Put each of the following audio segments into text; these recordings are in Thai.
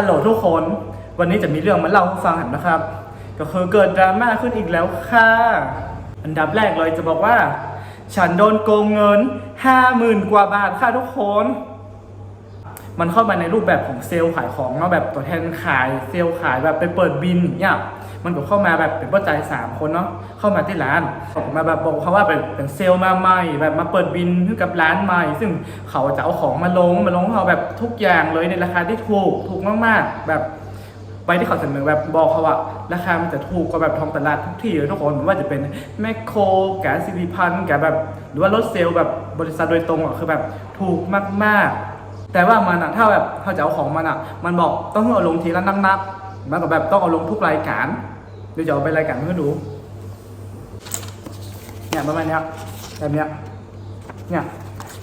ฮัลโหลทุกคน วันนี้จะมีเรื่องมาเล่าให้ฟังกันนะครับ ก็คือเกิดดราม่าขึ้นอีกแล้วค่ะ อันดับแรกเลยจะบอกว่า ฉันโดนโกงเงินห้าหมื่นกว่าบาทค่ะทุกคน มันเข้ามาในรูปแบบของเซลล์ขายของเนาะแบบตัวแทนขายเซลล์ขายแบบไปเปิดบินเนี่ย มันก็เข้ามาแบบเป็นป้าใจายสามคนเนาะเข้ามาที่ร้านเขาก็มาแบบบอกเขาว่าเป็นเป็นเซลล์มาใหม่แบบมาเปิดบินให้กับร้านใหม่ ซึ่งเขาจะเอาของมาลงมาลงเขาแบบทุกอย่างเลยในราคาที่ถูกถูกมากๆ แบบไปที่เขาเสนอแบบบอกเขาว่าราคามันจะถูกกว่าแบบทองตลาดทุกที่เลยทุกคนไม่ว่าจะเป็นแมคโครแกสซิลิพันแกแบบหรือว่ารถเซลล์แบบบริษัทโดยตรงอะคือแบบถูกมากๆ แต่ว่ามันอะถ้าแบบเขาจะเอาของมันอะมันบอกต้องเอาลงทีละนักๆ มันก็แบบต้องเอาลงทุกรายการเดี๋ยวจะเอาไปรายการให้ดูเนี่ยประมาณเนี้ยแบบเนี้ยเนี่ย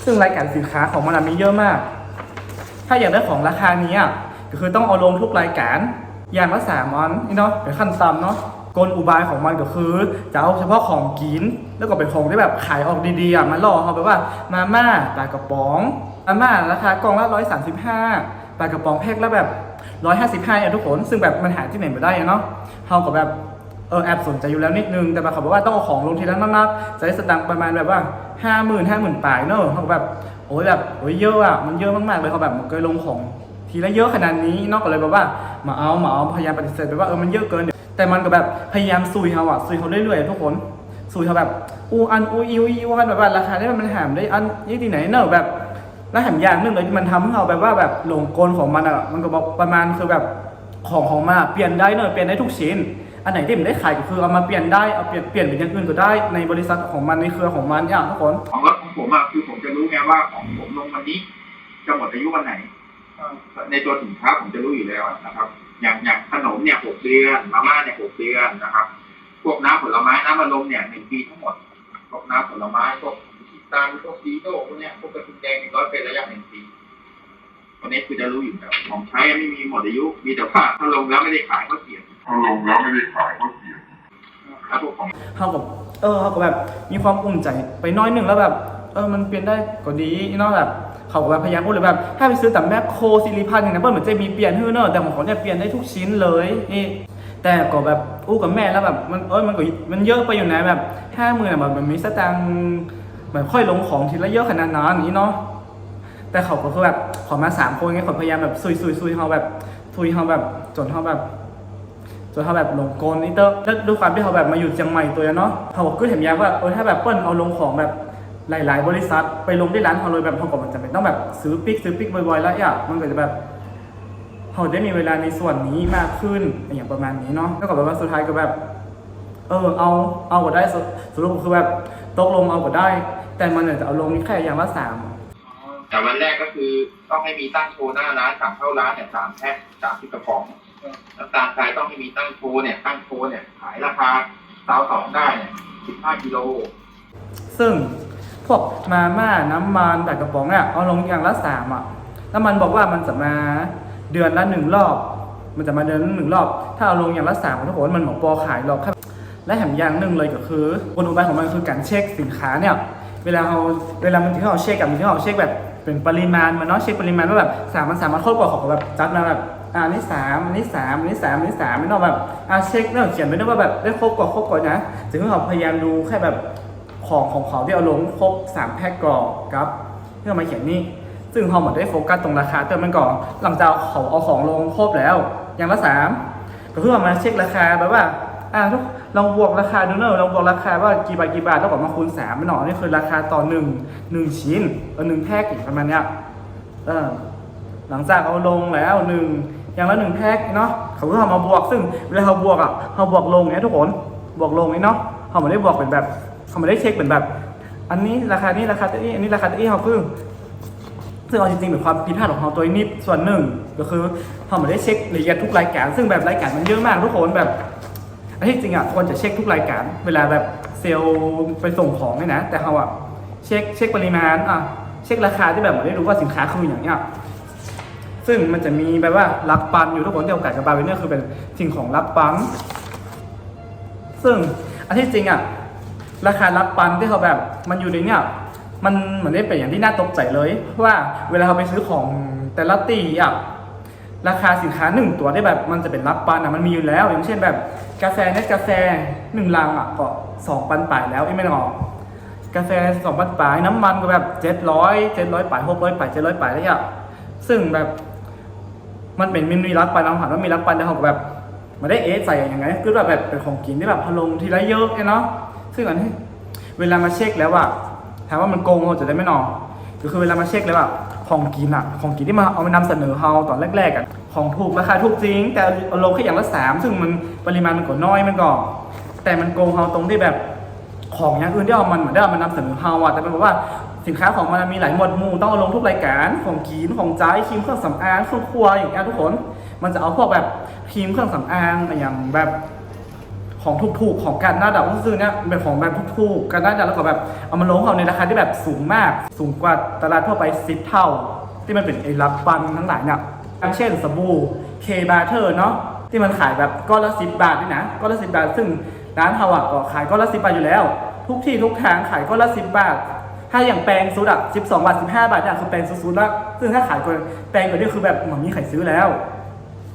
ซึ่งรายการสินค้าของมันมีเยอะมาก ถ้าอยากได้ของราคานี้อะก็คือต้องเอาลงทุกรายการอย่างละสามอันนี่เนาะเป็นขั้นต่ำเนาะกลอุบายของมันก็คือจะเอาเฉพาะของกิน แล้วก็เป็นของที่แบบขายออกดีๆอะมาล่อเขาแบบว่ามาม่าปลากระป๋องมาม่าราคากล่องละร้อยสามสิบห้าปลากระป๋องแพ็คละแบบ ร้อยห้าสิบห้าเนี่ยทุกคนซึ่งแบบมันหาที่ไหนไม่ได้เนาะเขาก็แบบเออแอบสนใจอยู่แล้วนิดนึงแต่มาเขาบอกว่าต้องเอาของลงทีละนักๆจะได้สตังค์ประมาณแบบว่าห้าหมื่นห้าหมื่นปลายเนอะเขาก็แบบโอ้ยแบบโอ้ยเยอะอะมันเยอะมากๆเลยเขาแบบมันเคยลงของทีละเยอะขนาดนี้นอกก็เลยแบบว่ามาเอามาเอาพยายามปฏิเสธไปว่าเออมันเยอะเกินเดี๋ยวแต่มันก็แบบพยายามซุยเขาอะซุยเขาเรื่อยๆทุกคนซุยเขาแบบอูอันอูอิวอิวกันแบบว่าราคาที่มันหามได้อันยี่ที่ไหนเนอะแบบ แล้วแถมอย่างหนึงเลยมันทำให้เราแบบว่าแบบหลงกลของมันอะมันก็บอกประมาณคือแบบของของมาเปลี่ยนได้เนอะเปลี่ยนได้ทุกชิ้น อันไหนที่มันได้ขายก็คือเอามาเปลี่ยนได้เอาเปลี่ยนเปลี่ยนเป็นอย่างอื่นก็ได้ในบริษัทของมันในเครือของมันอย่างทุกคน ของรถของผมอะคือผมจะรู้ไงว่าของผมลงวันนี้จะหมดอายุวันไหน ในตัวสินค้าผมจะรู้อยู่แล้วนะครับ อย่างอย่างขนมเนี่ยหกเดือนมาม่าเนี่ยหกเดือนนะครับ พวกน้ำผลไม้น้ำมันลมเนี่ยหนึ่งปีทั้งหมดพวกน้ำผลไม้พวก ตานพวกซีโต้พวกเนี้ยพวกกระตุ้นแดงร้อยเป็นระยะหนึ่งปีวันนี้คือจะรู้อยู่แล้วของใช้ไม่มีหมดอายุ มีแต่ว่าถ้าลงแล้วไม่ได้ขายก็เสียถ้าลงแล้วไม่ได้ขายก็เสียแล้วพวกของเขาแบบเออเขาก็แบบมีความอุ่นใจไปน้อยหนึ่งแล้วแบบ เออมันเปลี่ยนได้ก็ดีเนาะแบบเขาก็แบบพยายามพูดเลยแบบ ถ้าไปซื้อแต่แมคโครซิลิพันอย่างนั้นเปิ้ลเหมือนจะมีเปลี่ยนให้เนอะแต่ของเขาเนี่ยเปลี่ยนได้ทุกชิ้นเลยนี่แต่ก็แบบอู้กับแม่แล้วแบบมันเอ้ยมันก็มันเยอะไปอยู่นะแบบห้าหมื่นแบบมันมีสตางค์ แบบค่อยลงของทีละเยอะขนาดนั้นอย่างนี้เนาะแต่เขาก็คือแบบขอมาสามคนไงเขาพยายามแบบซุยซุยซุยเขาแบบซุยเขาแบบจนเขาแบบจนเขาแบบลงโกนนี่เตอร์แล้วด้วยความที่เขาแบบมาอยู่เชียงใหม่ตัวเนาะเขาบอกก็เห็นยากว่าเออถ้าแบบเปิ้ลเอาลงของแบบหลาย ๆ บริษัทไปลงที่ร้านเขาเลยแบบเขาก็มันจะเป็นต้องแบบซื้อปิกซื้อปิกบ่อยๆแล้วอะมันก็จะแบบเขาได้มีเวลาในส่วนนี้มากขึ้นอย่างประมาณนี้เนาะแล้วก็แบบว่าสุดท้ายก็แบบ เออเอาเอาก็ได้สรุปคือแบบ ตกลงเอาก็ได้ แต่มันเนี่ยจะเอาลงแค่อย่างละสามแต่วันแรกก็คือต้องให้มีตั้งโชว์หน้าร้านสั่งเข้าร้านเนี่ยสามแพ็คสามสิบกระป๋องน้ำตาลทรายต้องให้มีตั้งโชว์เนี่ยตั้งโชว์เนี่ยขายราคาสาวสองได้เนี่ยสิบห้ากิโล ซึ่งพวกมาม่าน้ำมันแต่กระป๋องเนี่ยเอาลงอย่างละสามอะแล้วมันบอกว่ามันจะมาเดือนละหนึ่งรอบ มันจะมาเดือนละหนึ่งรอบ ถ้าเอาลงอย่างละสามทุกคนมันหมอปอขายหรอกครับ และแถมอย่างหนึ่งเลยก็คือกลอุบายของมันคือการเช็คสินค้าเนี่ยเวลาเราเวลามันที่เราเช็คกับมันที่เราเช็คแบบเป็นปริมาณมันเนาะเช็คปริมาณว่าแบบสามมันสามารถครบกว่าของแบบจัดมาแบบอ่าอันนี้สามอันนี้สามอันนี้สามอันนี้สามไม่ต้องแบบอ่าเช็คเรื่องเขียนไว้ด้วยว่าแบบได้ครบกว่าครบกว่านะถึงเราพยายามดูแค่แบบของของเขาที่เอาลงครบ3แพ็คกรอบครับเพื่อมาเขียนนี่ซึ่งพอหมดได้โฟกัสตรงราคาเติมมันก่อนหลังจากเขาเอาของลงครบแล้ว อย่างละสามก็เพื่อมาเช็คราคาแบบว่าอ่าทุก ลองบวกราคาดูเนอะลองบวกราคาว่ากี่บาทกี่บาทแล้วก็มาคูณสามไม่หนอนี่คือราคาต่อหนึ่งหนึ่งชิ้นเออหนึ่งแพ็คอีกประมาณเนี้ยเออหลังจากเอาลงแล้วหนึ่งอย่างละหนึ่งแพ็คเนาะเขาก็เอามาบวกซึ่งเวลาเขาบวกอะเขาบวกลงเนี่ยทุกคนบวกลงนี่เนาะเขาไม่ได้บวกเป็นแบบเขาไม่ได้เช็คเป็นแบบ อันนี้ราคานี้ราคาตัวนี้อันนี้ราคาตัวนี้เขาเพิ่งซึ่งเอาจริงๆเป็นความผิดพลาดของเขาตัวนิดส่วนหนึ่งก็คือเขาไม่ได้เช็คละเอียดทุกรายการ ซึ่งแบบรายการมันเยอะมากทุกคนแบบ อันที่จริงอะควรจะเช็คทุกรายการ เวลาแบบเซลล์ไปส่งของเนี่ยนะ แต่เขาอะเช็คเช็คปริมาณอะเช็คราคาที่แบบไม่ได้รู้ว่าสินค้าคืออย่างเนี้ยซึ่งมันจะมีแบบว่ารักปันอยู่ทุกคนที่โอกาสกับบาร์เวเนอร์คือเป็นสิ่งของรักปันซึ่งอันที่จริงอะราคารับปันที่เขาแบบมันอยู่ในเนี่ยมันเหมือนได้เป็นอย่างที่น่าตกใจเลยว่าเวลาเขาไปซื้อของแต่ละตีอะ ราคาสินค้าหนึ่งตัวได้แบบมันจะเป็นรับปันอะมันมีอยู่แล้ว อย่างเช่นแบบกาแฟเนสกาแฟหนึ่งลังอะก็สองปันป่ายแล้วไอ้ไม่หรอกกาแฟสองปันป่ายน้ำมันก็แบบเจ็ดร้อยเจ็ดร้อยป่ายหกร้อยป่ายเจ็ดร้อยป่ายแล้วอะซึ่งแบบมันเป็นมันมีรักปันเราหันว่ามีรักปันแต่เขาแบบมาได้เอใส่อย่างไงคือแบบแบบเป็นของกินที่แบบพะลงทีละเยอะเนี่ยเนาะซึ่งอันนี้เวลามาเช็คแล้วอะถามว่ามันโกงเราจะได้ไม่นอนก็คือเวลามาเช็คแล้วอะ ของกินอะของกินที่มาเอามานำเสนอเราตอนแรกๆอะของถูกราคาถูกจริง แต่เอาลงแค่อย่างละสามซึ่งมันปริมาณมันก็น้อยมันก็ แต่มันโกงเราตรงที่แบบของอย่างอื่นที่เอามันเหมือนได้เอามานำเสนอเฮาอะแต่เป็นแบบว่าสินค้าของมันมีหลายหมวดหมู่ต้องเอาลงทุกรายการของกีนของใจครีมเครื่องสำอางเครื่องครัวอย่างเงี้ยทุกคน มันจะเอาพวกแบบครีมเครื่องสำอางอย่างแบบ ของถูกๆ ของกันหน้าดาวซื้อเนี่ยเป็นของแบบถูกๆกันหน้าดาวแล้วก็แบบเอามาลงเขาในราคาที่แบบสูงมาก สูงกว่าตลาดทั่วไปสิบเท่า ที่มันเป็นไอ้รับปันทั้งหลายเนี่ยอย่างเช่นสบู่เคบาเทอร์เนาะที่มันขายแบบก้อนละสิบบาทนี่นะก้อนละสิบบาท ซึ่งร้านเขาอะก็ขายก้อนละสิบบาทอยู่แล้ว ทุกที่ทุกทางขายก้อนละสิบบาทถ้าอย่างแปลงซูดอะสิบสองบาทสิบห้าบาทเนี่ยคือแปลงซูดๆแล้วซึ่งถ้าขายกว่าแปลงกว่านี้คือแบบมือนมีใครซื้อแล้ว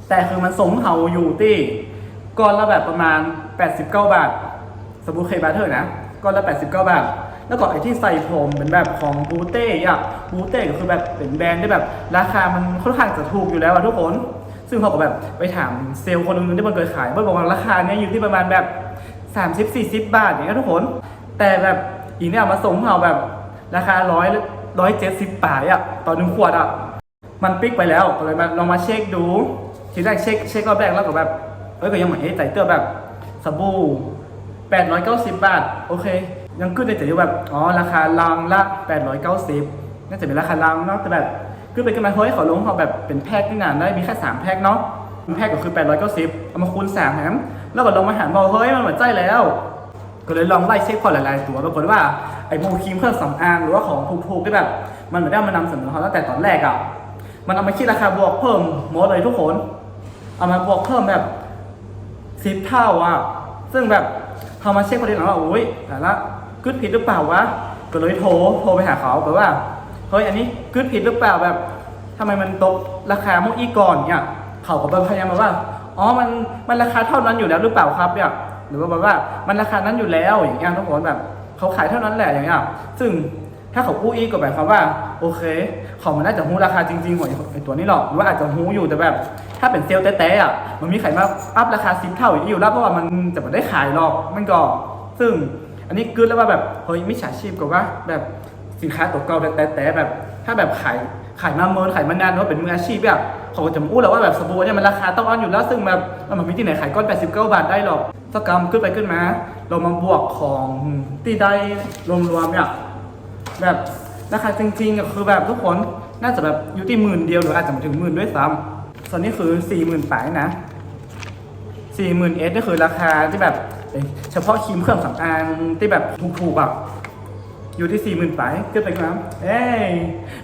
แต่คือมันสงเขาอยู่ที่ก้อนละแบบประมาณ 89 บาท สบู่เคบาเทอร์นะก้อนละ 89 บาท แล้วก็ไอที่ใส่ผมเป็นแบบของบูเต้อะบูเต้ก็คือแบบเป็นแบรนด์ที่แบบราคามันค่อนข้างจะถูกอยู่แล้วอะทุกคน ซึ่งเขาก็แบบไปถามเซลล์คนนึงที่มันเคยขายมันบอกว่าราคาเนี้ยอยู่ที่ประมาณแบบ 30 40 บาทอย่างเงี้ยทุกคน แต่แบบอีเนี่ยมาส่งเราแบบราคาร้อยร้อยเจ็ดสิบบาทอะต่อหนึ่งขวดอะมันปิ๊กไปแล้วก็เลยมาลองมาเช็คดู ทีแรกเช็คเช็ครอบแรกแล้วก็แบบเอ้ยก็ยังเหมือนเอ้ใจเตอร์แบบ สบู่890 บาท โอเค ยังขึ้นในใจอยู่แบบ อ๋อ ราคาลังละ 890 น่าจะเป็นราคาลังเนาะ แต่แบบขึ้นไปกันมาเฮ้ยขอลงเขาแบบเป็นแพ็คนี่นานได้ มีแค่ 3 แพ็คเนาะแพ็คก็คือ 890 เอามาคูณ3แถมแล้วก็ลงมาหารบอกเฮ้ย มันหมือนใจแล้ว ก็เลยลองไล่เช็คพอหลายๆ ตัว ปรากฏว่า ไอ้พวกครีมเครื่องสำอางหรือว่าของถูกๆที่แบบ มันไม่ได้มานำเสนอเขาตั้งแต่ตอนแรกอะมันเอามาคิดราคาบวกเพิ่มหมดเลยทุกคน เอามาบวกเพิ่มแบบ สิบเท่าอะซึ่งแบบพอมาเช็คประเด็นหลังว่าอุ้ยแต่ละกึดผิดหรือเปล่าวะก็เลยโทรโทรไปหาเขาแบบว่าเฮ้ยอันนี้กึดผิดหรือเปล่าแบบทำไมมันตกราคาเมื่ออีก่อนเนี่ยเขาก็พยายามมาว่าอ๋อมันมันราคาเท่านั้นอยู่แล้วหรือเปล่าครับเนี่ยหรือว่าแบบว่ามันราคานั้นอยู่แล้วอย่างเงี้ยทุกคนแบบเขาขายเท่านั้นแหละอย่างเงี้ยซึ่ง ถ้าเขากู้อีกก็หมายความว่า โอเค เขามันน่าจะฮู้ราคาจริงๆของไอ้ตัวนี้หรอกหรือว่าอาจจะฮู้อยู่แต่แบบ ถ้าเป็นเซลล์แต้ๆอะมันมีใครมาอัพราคาสิบเท่าอีกอยู่แล้วเพราะว่ามันจะไม่ได้ขายหรอกมันก็ ซึ่งอันนี้กึนแล้วว่าแบบเฮ้ยมิจฉาชีพกับว่าแบบสินค้าตัวเก่าแต่แต่แบบ ถ้าแบบขายขายมาเมินขายมานานหรือว่าเป็นมืออาชีพเนี่ยเขาก็จะมาอู้แล้วว่าแบบสบู่เนี่ยมันราคาต้องอันอยู่แล้วซึ่งแบบมันม่มีที่ไหนขายก้อน 89 บาทได้หรอกสกรรมขึ้นไปขึ้นมา เรามาบวกของที่ได้รวมๆเนี่ย แบบราคาจริงๆก็คือแบบทุกคนน่าจะแบบอยู่ที่หมื่นเดียวหรืออาจจะม่ถึงหมื่นด้วยซ้ำส่วนนี้คือสี่หมื่นปลายนะสี่หมื่นเอสนี่คือราคาที่แบบเฉพาะครีมเครื่องสำอางที่แบบถูกๆอะอยู่ที่สี่หมื่นไปขึ้นไปครับเอ้ย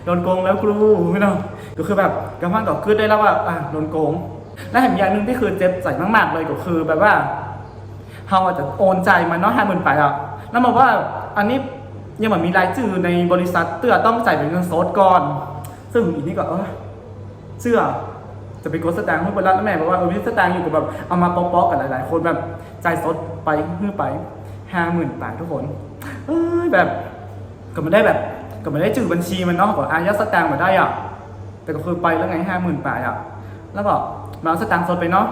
โดนโกงแล้วครูไม่ต้องก็คือแบบกำลังต่อขึ้นได้แล้วว่าอะโดนโกง และแถมอย่างหนึ่งที่คือเจ็บใจมากๆเลยก็คือแบบว่าเราอาจจะโอนใจมันเนาะห้าหมื่นไปอะแล้วมาว่าอันนี้ ยังเหมือนมีรายชื่อในบริษัทเตือต้องจ่ายเป็นเงินสดก่อน ซึ่งอีนี่ก็เออเชื่อจะไปกดสแตางค์ให้บนร้านแล้วแม่บอกว่าเออพี่สแตางค์อยู่กับแบบเอามาป๊อกๆกันหลาย ๆ คนแบบจ่ายสดไปฮื้อไปห้าหมื่นบาททุกคนเอ้ยแบบก็ไม่ได้แบบก็ไม่ได้จืดบัญชีมันเนาะก็อายัดสแตางค์มาได้อะแต่ก็คือไปแล้วไงห้าหมื่นบาทอะแล้วก็มาสแตางค์สดไปเนาะ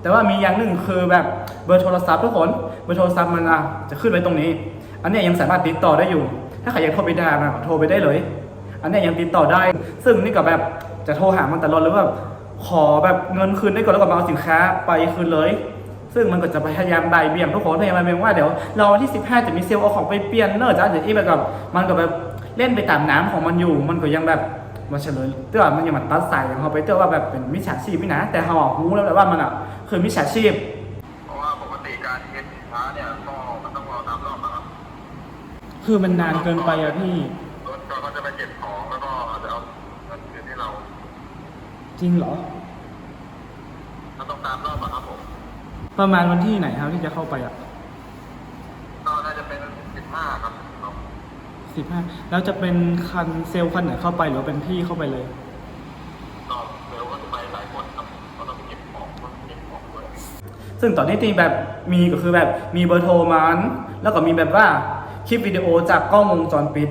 แต่ว่ามีอย่างหนึ่งคือแบบเบอร์โทรศัพท์ทุกคนเบอร์โทรศัพท์มันอะจะขึ้นไว้ตรงนี้ อันนี้ยังสามารถติดต่อได้อยู่ ถ้าใครอยากโทรไปด่ามันก็โทรไปได้เลย อันนี้ยังติดต่อได้ ซึ่งนี่ก็แบบจะโทรหามันตลอดหรือว่าขอแบบเงินคืนได้ก่อนแล้วก็มาเอาสินค้าไปคืนเลย ซึ่งมันก็จะพยายามบ่ายเบี่ยงทุกคนพยายามบ่ายเบี่ยงว่าเดี๋ยวเราวันที่ 15 จะมีเซลล์เอาของไปเปลี่ยนเนอะจ้าเดี๋ยวอีแบบกับมันก็แบบเล่นไปตามน้ำของมันอยู่ มันก็ยังแบบมาเฉลยเตือนมันยังมันตัดสายของเขาไปเตือนว่าแบบเป็นมิจฉาชีพนี่นะแต่เขาอะรู้แล้วแหละว่ามันอะคือมิจฉาชีพ เพราะว่าปกติการเก็บสินค้าเนี่ยก็มันต้องรอตามรอบนะครับ คือมันนานเกินไปอะพี่ รถก็จะไปเก็บของแล้วก็จะเอาเงินคืนที่เราจริงเหรอมันต้องตามรอบอะครับผม ประมาณวันที่ไหนครับที่จะเข้าไปอะก็น่าจะเป็นสิบห้าครับเนาะสิบห้าแล้วจะเป็นคันเซลล์คันไหนเข้าไปหรือว่าเป็นพี่เข้าไปเลยก็เร็วก็จะไปหลายคนคซึ่งตอนนี้ที่แบบมีก็คือแบบมีเบอร์โทรมัน แล้วก็มีแบบว่า คลิปวิดีโอจากกล้องวงจรปิด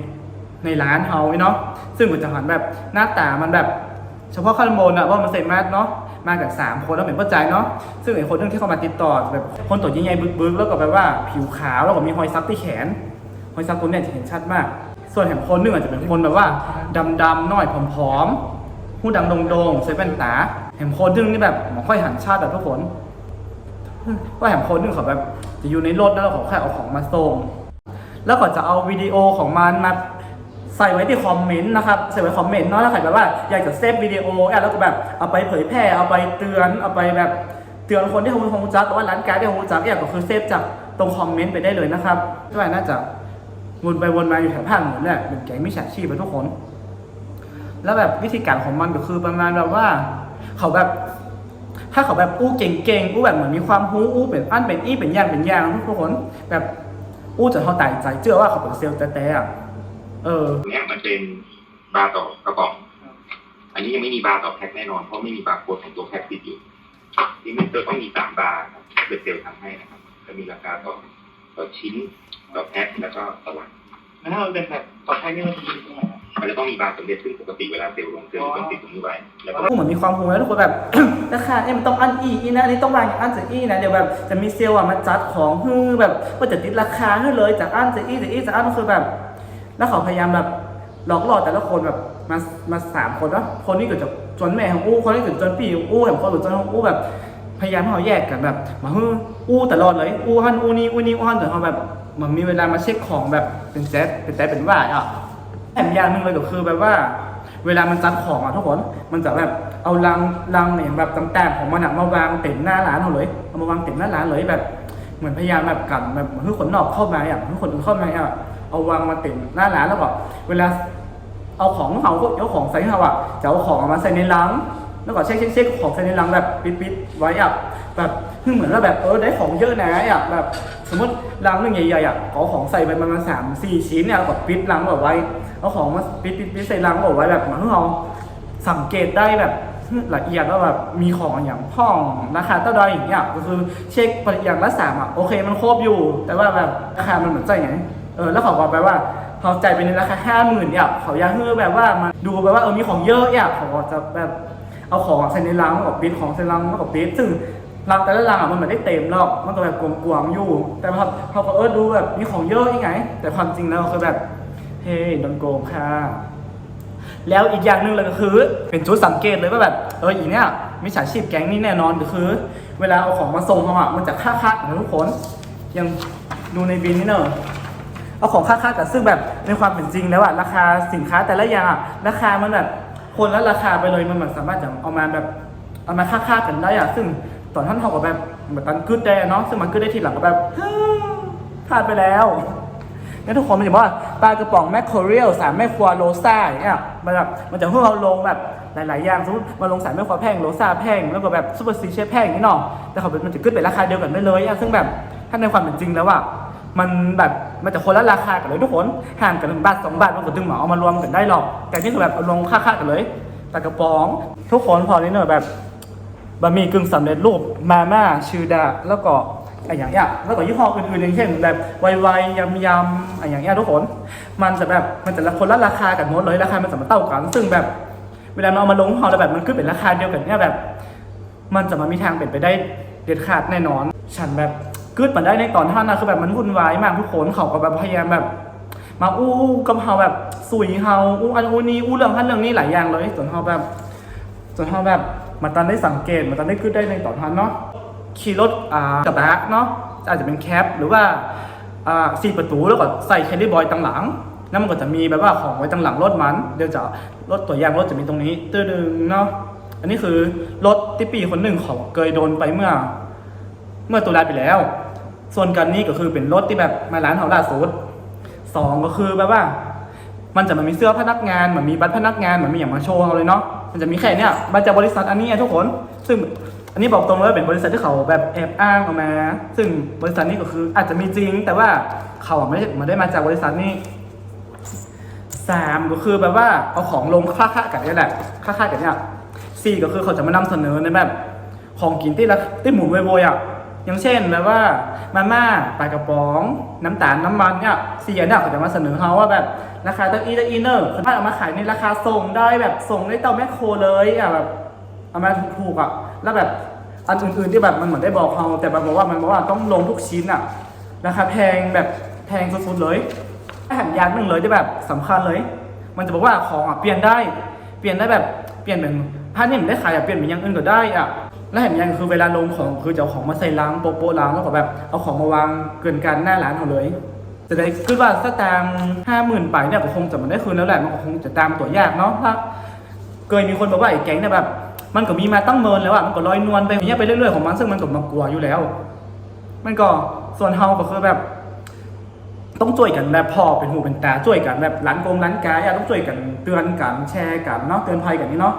ในร้านเฮาเนาะซึ่งมันจะหันแบบหน้าตามันแบบ เฉพาะข้างบนอะว่ามันใส่แมสเนาะมากันสามคนแล้วเป็นเข้าใจเนาะซึ่งไอ้คนหนึงที่เขามาติดต่อแบบคนตัวใหญ่ๆบึกๆแล้วก็แบบว่าผิวขาวแล้วก็มีรอยซับที่แขนรอยซับตัวเนี้ยจะเห็นชัดมาก ส่วนแห่งคนหนึงอาจจะเป็นคนแบบว่าดำๆหน่อยผอมๆหูดังโด่งๆใส่แว่นตาแห่งคนหนึงนี่แบบหมอค่อยหันชาติแบบทุกคนว่าแห่งคนหนึงเขาแบบจะอยู่ในรถแล้วเขาแค่เอาของมาส่ง แล้วก็จะเอาวิดีโอของมันมาใส่ไว้ที่คอมเมนต์นะครับใส่ไว้คอมเมนต์เนาะแล้วใครแบบว่าอยากจะเซฟวิดีโอแอบแล้วก็แบบเอาไปเผยแพร่เอาไปเตือนเอาไปแบบเตือนคนที่เขาคงจักหรือว่าร้านการ์ดที่เขาจักเนี่ยก็คือเซฟจากตรงคอมเมนต์ไปได้เลยนะครับก็น่าจะวนไปวนมาอยู่แถวภาคเหนือเนี่ยเป็นแก๊งมิจฉาชีพไปทุกคน แล้วแบบวิธีการของมันก็คือประมาณแบบว่า เขาแบบ ถ้าเขาแบบอู้เก่งๆอู้แบบเหมือนมีความรู้อู้เป็นอันเป็นอี้เป็นย่างเป็นย่างทุกคนแบบ อู้จนเขาตายใจ เชื่อว่าเขาเป็นเซลล์แต่ๆอะเออตรงเนี่ยมันเป็นบาร์ต่อกระป๋อง อันนี้ยังไม่มีบาร์ต่อแพ็คแน่นอนเพราะไม่มีบาร์โค้ดของตัวแพ็คติดอยู่ที่มันจะต้องมีสามบาร์ครับเป็นเซลล์ทำให้นะครับจะมีราคาต่อต่อชิ้นต่อแพ็คแล้วก็ต่อวัน แล้วถ้ามันเป็นแบบต่อแพ็กนี่มันจะมีตรงไหนมันจะต้องมีบาร์สำเร็จซึ่งปกติเวลาเซลล์ลงเซลล์จะต้องติดตรงนี้ไว้แล้วก็อู้เหมือนมีความรู้แล้วทุกคนแบบราคาเอ้ยมันต้องอันอีอีนะอันนี้ต้องวางอย่างอันจะอีนะเดี๋ยวแบบจะมีเซลล์อะมาจัดของฮือแบบว่าจะติดราคาให้เลยจากอันจะอีจะอีจะอันก็คือแบบ แล้วเขาพยายามแบบหลอกหล่อแต่ละคนแบบมามาสามคนเนาะคนนี้เกิดจากจนแม่ของอู้คนนี้เกิดจนพี่ของอู้แห่งคนเกิดจนของอู้แบบพยายามให้เขาแยกกันแบบมาฮืออู้ตลอดเลยอู้ฮันอู้นี่อู้นี่อู้ฮันแต่เขาแบบ มันมีเวลามาเช็คของแบบเป็นแจ๊สเป็นแจ๊สเป็นว่าอะแถมอย่างหนึงเลยก็คือแบบว่า เวลามันจัดของอะทุกคนมันจะแบบเอาลังลังเนี่ยแบบต่างๆของมันอะมาวางเต็มหน้าร้านเขาเลยเอามาวางเต็มหน้าร้านเลยแบบ เหมือนพยายามแบบกันแบบเหมือนให้คนนอกเข้ามาอะให้คนอื่นเข้ามาอะเอาวางมาเต็มหน้าร้านแล้วก็เวลาเอาของเขาก็เอาของใส่ให้เขาอะจะเอาของเอามาใส่ในลัง แล้วก็เช็คเช็คเช็คของใส่ในลังแบบปิดปิดไว้อะ แบบคือเหมือนว่าแบบเออได้ของเยอะนะอะแบบสมมติลังหนึ่งใหญ่ๆอะเอาของใส่ไปประมาณสามสี่ชิ้นเนี่ยแล้วก็ปิดลังแบบไว้เอาของมาปิดปิดปิดใส่ลังแบบไว้แบบเหมือนเราสังเกตได้แบบละเอียดว่าแบบมีของอย่างพ่องราคาเท่าใดอย่างเงี้ยก็คือเช็คปริอย่างละสามอะโอเคมันครบอยู่ แต่ว่าแบบราคามันเหมือนใจไงเออแล้วเขาบอกไปว่าเขาจ่ายไปในราคาห้าหมื่นเนี่ยเขาอยากให้แบบว่ามาดูแบบว่าเออมีของเยอะเนี่ยเขาก็จะแบบเอาของใส่ในรังแล้วก็ปิดของใส่รังแล้วก็ปิดซึ่ง รังแต่ละรังอะมันไม่ได้เต็มหรอกมันก็แบบกวงๆอยู่ แต่พอเขาก็เออดูแบบมีของเยอะยังไง แต่ความจริงแล้วคือแบบเฮ้ยโดนโกงค่ะ แล้วอีกอย่างหนึ่งเลยก็คือ เป็นจุดสังเกตเลยว่าแบบเอออีเนี่ยมิจฉาชีพแก๊งนี้แน่นอนก็คือ เวลาเอาของมาส่งเขาอะมันจะค่าคักนะทุกคนยังดูในบินนี่เนอะเอาของค่าค่ากับซึ่งแบบในความเป็นจริงแล้วอะราคาสินค้าแต่ละอย่างอะราคามันแบบคนละราคาไปเลยมันแบบสามารถจะเอามาแบบเอามาค่าค่ากันได้อะซึ่ง ตอนท่านเขาก็แบบเหมือนตันกึดได้เนาะซึ่งมันกึดได้ทีหลังก็แบบพลาดไปแล้วงั้นทุกคนมันจะบอกว่าปลากระป๋องแมคโครเรียลสามแม่ครัวโรซ่าอย่างเนี่ยมันแบบมันจะเพิ่มเราลงแบบหลาย ๆ อย่างสมมติมาลงสามแม่ครัวแพงโรซ่าแพงแล้วก็แบบซูเปอร์ซีเชฟแพงอย่างนี้เนาะแต่เขาเป็นมันจะขึ้นเป็นราคาเดียวกันได้เลยอะซึ่งแบบถ้าในความเป็นจริงแล้วอะมันแบบมันจะคนละราคากันเลยทุกคนห่างกันหนึ่งบาทสองบาทมันก็ถึงหมาเอามารวมกันได้หรอก แต่นี่คือแบบลงค่าๆกันเลยปลากระป๋อง ทุกคนพอนี้เนอะแบบ บะหมี่กึ่งสำเร็จรูปมาม่าชื่อดาแล้วก็อะไรอย่างเงี้ยแล้วก็ยี่ห้ออื่นๆอย่างเช่นแบบไวๆยำยำๆอะไรอย่างเงี้ยทุกคนมันจะแบบมันจะละคนละราคากันหมดเลยราคามันจะมาเท่ากันซึ่งแบบเวลามันเอามาลงห่อแล้วแบบมันขึ้นเป็นราคาเดียวกันเนี่ยแบบ มันจะมามีทางเป็นไปได้เด็ดขาดแน่นอน ฉันแบบกึดมาได้ในตอนท่านนะคือแบบมันวุ่นวายมากทุกคนเขาก็แบบพยายามแบบ มาอู้กับเฮาแบบสุยเฮาอู้อันอู้นี้อู้เรื่องท่านเรื่องนี้หลายอย่างเลยจนเฮาแบบจนเขาแบบ มาตันได้สังเกตมาตันได้ขึ้นได้ในต่อทันเนาะขี่รถอ่ากระบะเนาะอาจจะเป็นแคปหรือว่าอ่าสี่ประตูแล้วก็ใส่แคลรี่บอยตังหลังแล้วมันก็จะมีแบบว่าของไว้ตังหลังรถมันเดี๋ยวจะรถตัวยางรถจะมีตรงนี้ตื้อดึงเนาะอันนี้คือรถที่ปีคนหนึ่งเขาเคยโดนไปเมื่อ เมื่อตุลาไปแล้ว ส่วนกันนี้ก็คือเป็นรถที่แบบมาร้านเขาล่าสุดสองก็คือแบบว่า มันจะมันมีเสื้อพนักงานเหมือนมีบัตรพนักงานเหมือนมีอย่างมาโชว์เราเลยเนาะ มันจะมีแค่เนี้ยมาจากบริษัทอันนี้ไงทุกคน ซึ่งอันนี้บอกตรงเลยว่าเป็นบริษัทที่เขาแบบแอบอ้างออกมา ซึ่งบริษัทนี้ก็คืออาจจะมีจริง แต่ว่าเขาอะไม่ได้มาได้มาจากบริษัทนี้สามก็คือแบบว่าเอาของลงค่าค่ากันนี่แหละค่าค่ากันเนี่ยสี่ก็คือเขาจะมานำเสนอในแบบของกินที่ละที่หมุนโวยอะ อย่างเช่นแบบว่ามาม่าปลากระป๋องน้ำตาลน้ำมันเนี่ยสี่อันดับเขาจะมาเสนอเขาว่าแบบราคาตั้งอีตั้งอีเนอร์เขาเอามาขายในราคาส่งได้แบบส่งได้เตาแมคโครเลยอะแบบเอามาถูกๆอะแล้วแบบอันอื่นๆที่แบบมันเหมือนได้บอกเขาแต่แบบบอกว่ามันบอกว่าต้องลงทุกชิ้นอะราคาแพงแบบแพงสุดๆเลยอาหารยางหนึ่งเลยที่แบบสำคัญเลย มันจะบอกว่าของอะเปลี่ยนได้ เปลี่ยนได้แบบเปลี่ยนเป็นผ้านี่มได้ขายอะเปลี่ยนเป็นอย่างอื่นก็ได้อะ แล้วเห็นยังคือเวลาลงของคือจะเอาของมาใส่ล้างโปะโปะล้างแล้วก็แบบเอาของมาวางเกินกันหน้าร้านเขาเลยจะได้คือว่าถ้าตามห้าหมื่นไปเนี่ยก็คงจะมันได้คืนแล้วแหละมันก็คงจะตามตัวยากเนาะถ้าเคยมีคนบอกว่าไอ้แก๊งเนี่ยแบบ มันก็มีมาตั้งเมินแล้วอะมันก็ลอยนวลไปอย่างเงี้ยไปเรื่อยๆของมันซึ่งมันก็มากลัวอยู่แล้ว มันก็ส่วนเฮาก็คือแบบ ต้องช่วยกันแบบพ่อเป็นหูเป็นตาช่วยกันแบบร้านกงร้านกายอะต้องช่วยกันเตือนกันแชร์กันเนาะเตือนภัยกันนี่เนาะ